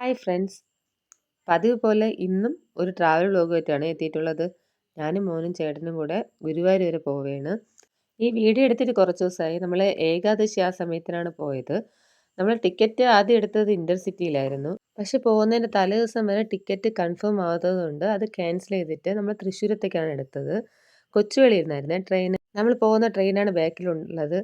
Hi friends പതിവ് പോലെ ഇന്നും ഒരു ട്രാവൽ വ്ലോഗുമായിട്ടാണ് എത്തിയിട്ടുള്ളത്. ഞാനും മോനും ചേട്ടനും കൂടെ ഗുരുവായൂർ വരെ പോവുകയാണ്. ഈ വീഡിയോ എടുത്തിട്ട് കുറച്ച് ദിവസമായി. നമ്മൾ ഏകാദശി ആ സമയത്തിനാണ് പോയത്. നമ്മൾ ടിക്കറ്റ് ആദ്യം എടുത്തത് ഇന്റർസിറ്റിയിലായിരുന്നു പക്ഷെ പോകുന്നതിന്റെ തലേ ദിവസം വരെ ടിക്കറ്റ് കൺഫേം ആവാത്തതുകൊണ്ട് അത് ക്യാൻസൽ ചെയ്തിട്ട് നമ്മൾ തൃശ്ശൂരത്തേക്കാണ് എടുത്തത്. കൊച്ചുവേളിയിരുന്നായിരുന്നേ ട്രെയിൻ നമ്മൾ പോകുന്ന ട്രെയിനാണ് ബാക്കിലുള്ളത്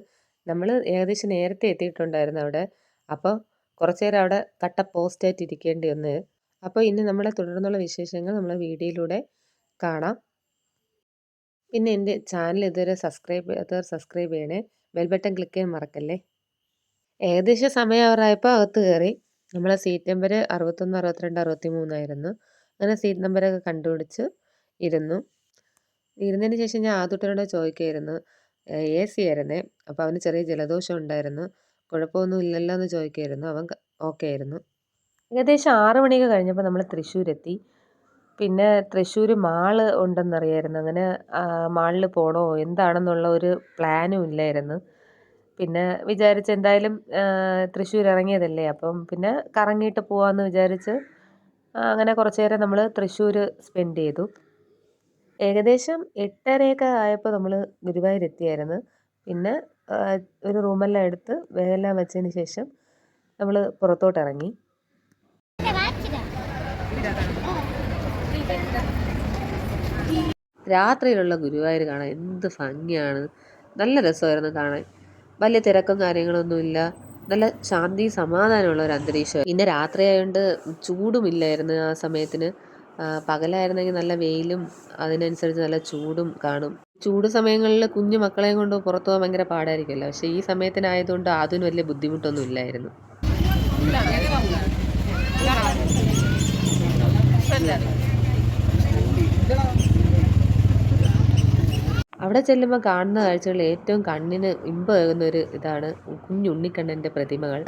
നമ്മൾ ഏകദേശം നേരത്തെ എത്തിയിട്ടുണ്ടായിരുന്നു അവിടെ. അപ്പോൾ കുറച്ച് നേരം അവിടെ കട്ട പോസ്റ്റായിട്ട് ഇരിക്കേണ്ടി വന്ന് അപ്പോൾ ഇനി നമ്മളെ തുടർന്നുള്ള വിശേഷങ്ങൾ നമ്മളെ വീഡിയോയിലൂടെ കാണാം. പിന്നെ എന്റെ ചാനൽ ഇതുവരെ സബ്സ്ക്രൈബ് ചെയ്യാത്തവർ സബ്സ്ക്രൈബ് ചെയ്യണേ ബെൽ ബട്ടൺ ക്ലിക്ക് ചെയ്യാൻ മറക്കല്ലേ? ഏകദേശം സമയം അവറായപ്പോൾ അകത്ത് കയറി നമ്മളെ സീറ്റ് നമ്പർ അറുപത്തൊന്ന് അറുപത്തിരണ്ട് അറുപത്തി മൂന്നായിരുന്നു അങ്ങനെ സീറ്റ് നമ്പറൊക്കെ കണ്ടുപിടിച്ച് ഇരുന്നു. ഇരുന്നതിന് ശേഷം ഞാൻ ആദ്യത്തോട് ചോദിക്കുമായിരുന്നു എ സി ആയിരുന്നേ. അപ്പോൾ അവന് ചെറിയ ജലദോഷം ഉണ്ടായിരുന്നു. കുഴപ്പമൊന്നും ഇല്ലല്ലോ എന്ന് ചോദിക്കുമായിരുന്നു അവൻ ഓക്കെ ആയിരുന്നു. ഏകദേശം ആറ് മണിയൊക്കെ കഴിഞ്ഞപ്പോൾ നമ്മൾ തൃശ്ശൂരെത്തി. പിന്നെ തൃശ്ശൂർ മാൾ ഉണ്ടെന്നറിയായിരുന്നു. അങ്ങനെ മാളിൽ പോകണോ എന്താണെന്നുള്ള ഒരു പ്ലാനും ഇല്ലായിരുന്നു. പിന്നെ വിചാരിച്ച് എന്തായാലും തൃശ്ശൂർ ഇറങ്ങിയതല്ലേ. അപ്പം പിന്നെ കറങ്ങിയിട്ട് പോകാമെന്ന് വിചാരിച്ച് അങ്ങനെ കുറച്ച് നേരം നമ്മൾ തൃശ്ശൂർ സ്പെൻഡ് ചെയ്തു. ഏകദേശം എട്ടരയൊക്കെ ആയപ്പോൾ നമ്മൾ ഗുരുവായൂർ എത്തിയായിരുന്നു പിന്നെ ഒരു റൂമെല്ലാം എടുത്ത് വേലെല്ലാം വെച്ചതിന് ശേഷം നമ്മൾ പുറത്തോട്ട് ഇറങ്ങി രാത്രിയിലുള്ള ഗുരുവായൂർ കാണാൻ എന്ത് ഭംഗിയാണ്. നല്ല രസമായിരുന്നു കാണാൻ. വലിയ തിരക്കും കാര്യങ്ങളൊന്നുമില്ല. നല്ല ശാന്തി സമാധാനമുള്ള ഒരു അന്തരീക്ഷം പിന്നെ രാത്രിയായതുകൊണ്ട് ചൂടുമില്ലായിരുന്നു ആ സമയത്തിന്. പകലായിരുന്നെങ്കിൽ നല്ല വെയിലും അതിനനുസരിച്ച് നല്ല ചൂടും കാണും. ചൂട് സമയങ്ങളിൽ കുഞ്ഞു മക്കളെയും കൊണ്ട് പുറത്തു പോകാൻ ഭയങ്കര പാടായിരിക്കുമല്ലോ. പക്ഷേ ഈ സമയത്തിനായതുകൊണ്ട് അതിന് വലിയ ബുദ്ധിമുട്ടൊന്നും ഇല്ലായിരുന്നു. അവിടെ ചെല്ലുമ്പോൾ കാണുന്ന കാഴ്ചകൾ ഏറ്റവും കണ്ണിന് ഇമ്പേകുന്ന ഒരു ഇതാണ് കുഞ്ഞുണ്ണിക്കണ്ണന്റെ പ്രതിമകൾ.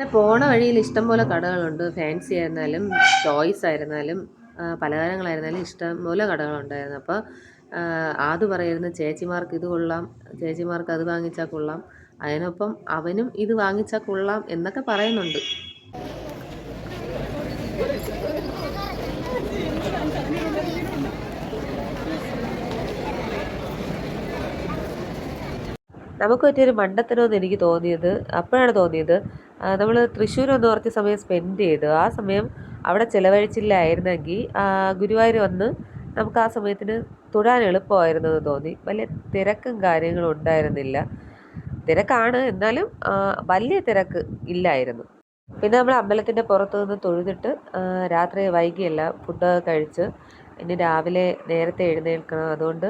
പിന്നെ പോണ വഴിയിൽ ഇഷ്ടംപോലെ കടകളുണ്ട്. ഫാൻസി ആയിരുന്നാലും ടോയ്സ് ആയിരുന്നാലും പലഹാരങ്ങളായിരുന്നാലും ഇഷ്ടംപോലെ കടകളുണ്ടായിരുന്നു. അപ്പോൾ ആദ്യ പറയുന്ന ചേച്ചിമാർക്ക് ഇത് കൊള്ളാം ചേച്ചിമാർക്ക് അത് വാങ്ങിച്ചാൽ കൊള്ളാം അതിനൊപ്പം അവനും ഇത് വാങ്ങിച്ചാൽ കൊള്ളാം എന്നൊക്കെ പറയുന്നുണ്ട്. നമുക്ക് പറ്റിയൊരു മണ്ടത്തരമെന്ന് എനിക്ക് തോന്നിയത് അപ്പോഴാണ് തോന്നിയത് നമ്മൾ തൃശ്ശൂർ ഒന്ന് കുറച്ച് സമയം സ്പെൻഡ് ചെയ്തു. ആ സമയം അവിടെ ചിലവഴിച്ചില്ലായിരുന്നെങ്കിൽ ഗുരുവായൂർ വന്ന് നമുക്ക് ആ സമയത്തിന് തൊഴാൻ എളുപ്പമായിരുന്നു എന്ന് തോന്നി. വലിയ തിരക്കും കാര്യങ്ങളും ഉണ്ടായിരുന്നില്ല. തിരക്കാണ്. എന്നാലും വലിയ തിരക്ക് ഇല്ലായിരുന്നു. പിന്നെ നമ്മൾ അമ്പലത്തിന്റെ പുറത്തു നിന്ന് തൊഴുതിട്ട് രാത്രി വൈകിയല്ല ഫുഡൊക്കെ കഴിച്ച് ഇനി രാവിലെ നേരത്തെ എഴുന്നേൽക്കണം. അതുകൊണ്ട്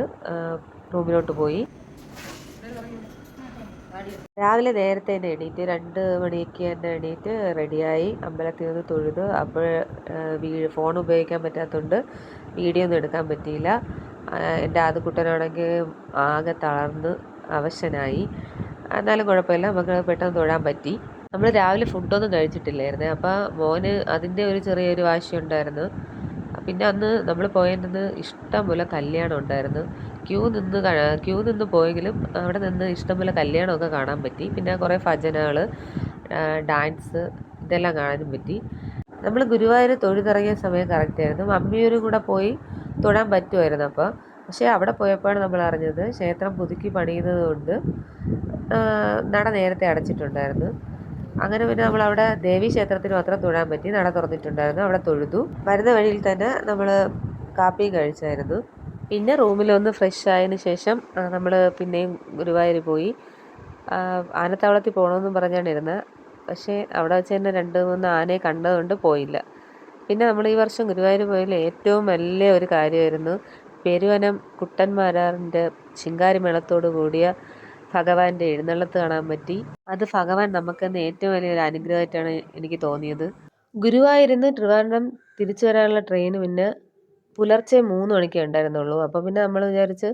റൂമിലോട്ട് പോയി. രാവിലെ നേരത്തെ തന്നെ എണീറ്റ് രണ്ട് മണിക്ക് തന്നെ എണീറ്റ് റെഡിയായി അമ്പലത്തിൽ നിന്ന് തൊഴുത് അപ്പോൾ ഫോൺ ഉപയോഗിക്കാൻ പറ്റാത്തതുകൊണ്ട് വീഡിയോ ഒന്നും എടുക്കാൻ പറ്റിയില്ല. എന്റെ ആദ്യക്കുട്ടനാണെങ്കിൽ ആകെ തളർന്ന് അവശനായി. എന്നാലും കുഴപ്പമില്ല നമുക്ക് പെട്ടെന്ന് തൊഴാൻ പറ്റി. നമ്മൾ രാവിലെ ഫുഡൊന്നും കഴിച്ചിട്ടില്ലായിരുന്നു. അപ്പോൾ മോന് അതിന്റെ ഒരു ചെറിയൊരു വാശി ഉണ്ടായിരുന്നു. പിന്നെ അന്ന് നമ്മൾ ഇഷ്ടം പോലെ കല്യാണം ഉണ്ടായിരുന്നു. ക്യൂ നിന്ന് ക്യൂ നിന്ന് പോയെങ്കിലും അവിടെ നിന്ന് ഇഷ്ടംപോലെ കല്യാണമൊക്കെ കാണാൻ പറ്റി. പിന്നെ കുറേ ഭജനകൾ ഡാൻസ് ഇതെല്ലാം കാണാനും പറ്റി. നമ്മൾ ഗുരുവായൂർ തൊഴുതിറങ്ങിയ സമയം കറക്റ്റായിരുന്നു മമ്മിയൂരും കൂടെ പോയി തൊഴാൻ പറ്റുമായിരുന്നു അപ്പോൾ പക്ഷേ അവിടെ പോയപ്പോഴാണ് നമ്മൾ അറിഞ്ഞത് ക്ഷേത്രം പുതുക്കി പണിയുന്നത് കൊണ്ട് നട നേരത്തെ അടച്ചിട്ടുണ്ടായിരുന്നു. അങ്ങനെ പിന്നെ നമ്മൾ അവിടെ ദേവി ക്ഷേത്രത്തിൽ മാത്രം തൊഴാൻ പറ്റി. നട തുറന്നിട്ടുണ്ടായിരുന്നു. അവിടെ തൊഴുതു. വരുന്ന വഴിയിൽ തന്നെ നമ്മൾ കാപ്പിയും കഴിച്ചായിരുന്നു. പിന്നെ റൂമിൽ ഒന്ന് ഫ്രഷ് ആയതിനു ശേഷം നമ്മൾ പിന്നെയും ഗുരുവായൂർ പോയി. ആനത്താവളത്തിൽ പോകണമെന്നും പറഞ്ഞാണ് ഇരുന്നത് പക്ഷേ അവിടെ വെച്ച് തന്നെ രണ്ട് മൂന്ന് ആനയെ കണ്ടതുകൊണ്ട് പോയില്ല. പിന്നെ നമ്മൾ ഈ വർഷം ഗുരുവായൂർ പോയതിൽ ഏറ്റവും വലിയ ഒരു കാര്യമായിരുന്നു പെരുവനം കുട്ടന്മാരാറിന്റെ ശിങ്കാരിമേളത്തോടു കൂടിയ ഭഗവാന്റെ എഴുന്നള്ളത്ത് കാണാൻ പറ്റി. അത് ഭഗവാൻ നമുക്കെന്ന് ഏറ്റവും വലിയൊരു അനുഗ്രഹമായിട്ടാണ് എനിക്ക് തോന്നിയത്. ഗുരുവായൂരിന്ന് ട്രിവാൻഡ്രം തിരിച്ചു വരാനുള്ള ട്രെയിൻ പിന്നെ പുലർച്ചെ മൂന്ന് മണിക്ക് ഉണ്ടായിരുന്നുള്ളൂ. അപ്പോൾ പിന്നെ നമ്മൾ വിചാരിച്ച്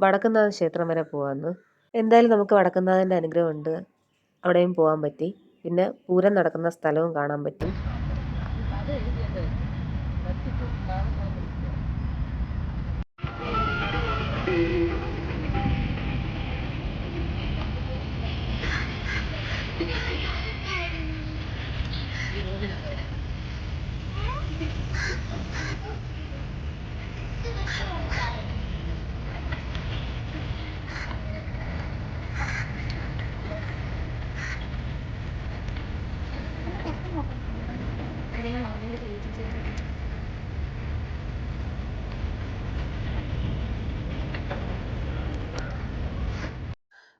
വടക്കുന്നാഥ ക്ഷേത്രം വരെ പോകാമെന്ന് എന്തായാലും നമുക്ക് വടക്കുന്നാഥന്റെ അനുഗ്രഹമുണ്ട്. അവിടെയും പോകാൻ പറ്റി. പിന്നെ പൂരം നടക്കുന്ന സ്ഥലവും കാണാൻ പറ്റി. Sí.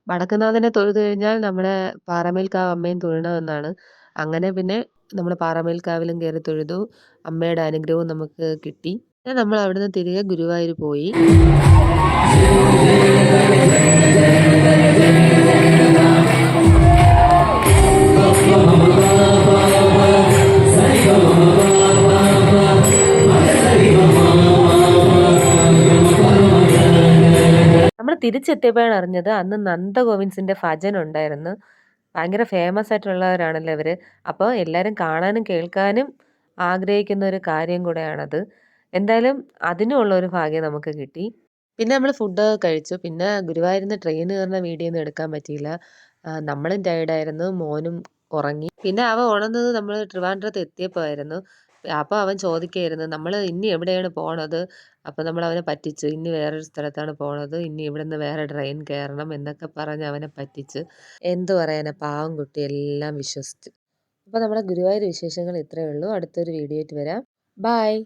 വടക്കുംനാഥനെ തൊഴുതു കഴിഞ്ഞാൽ നമ്മുടെ പാറമേൽക്കാവ് അമ്മയും തൊഴണമെന്നാണ് അങ്ങനെ പിന്നെ നമ്മൾ പാറമേൽക്കാവിലും കയറി തൊഴുതു. അമ്മയുടെ അനുഗ്രഹവും നമുക്ക് കിട്ടി. പിന്നെ നമ്മൾ അവിടുന്ന് തിരികെ ഗുരുവായൂർ പോയി. നമ്മൾ തിരിച്ചെത്തിയപ്പോഴാണ് അറിഞ്ഞത് അന്ന് നന്ദഗോവിൻസിന്റെ ഭജൻ ഉണ്ടായിരുന്നു. ഭയങ്കര ഫേമസ് ആയിട്ടുള്ളവരാണല്ലോ ഇവർ അപ്പോൾ എല്ലാവരും കാണാനും കേൾക്കാനും ആഗ്രഹിക്കുന്ന ഒരു കാര്യം കൂടെയാണത്. എന്തായാലും അതിനുള്ള ഒരു ഭാഗ്യം നമുക്ക് കിട്ടി. പിന്നെ നമ്മൾ ഫുഡ് കഴിച്ചു. പിന്നെ ഗുരുവായൂരിന്ന് ട്രെയിൻ കയറുന്ന വീഡിയോ ഒന്നും എടുക്കാൻ പറ്റിയില്ല. നമ്മളും ടയർഡായിരുന്നു മോനും ഉറങ്ങി. പിന്നെ അവ ഉണർന്നത് നമ്മൾ ട്രിവാൻഡ്രത്ത് എത്തിയപ്പോൾ ആയിരുന്നു അപ്പോൾ അവൻ ചോദിക്കുകയായിരുന്നു നമ്മൾ ഇനി എവിടെയാണ് പോണത്? അപ്പോൾ നമ്മൾ അവനെ പറ്റിച്ചു. ഇനി വേറൊരു സ്ഥലത്താണ് പോണത്. ഇനി ഇവിടെ നിന്ന് വേറെ ട്രെയിൻ കയറണം എന്നൊക്കെ പറഞ്ഞ് അവനെ പറ്റിച്ച് എന്തു പറയാനാ പാവം കുട്ടി എല്ലാം വിശ്വസിച്ചു. അപ്പോൾ നമ്മുടെ ഗുരുവായൂർ വിശേഷങ്ങൾ ഇത്രയേ ഉള്ളൂ. അടുത്തൊരു വീഡിയോ ആയിട്ട് വരാം. ബായ്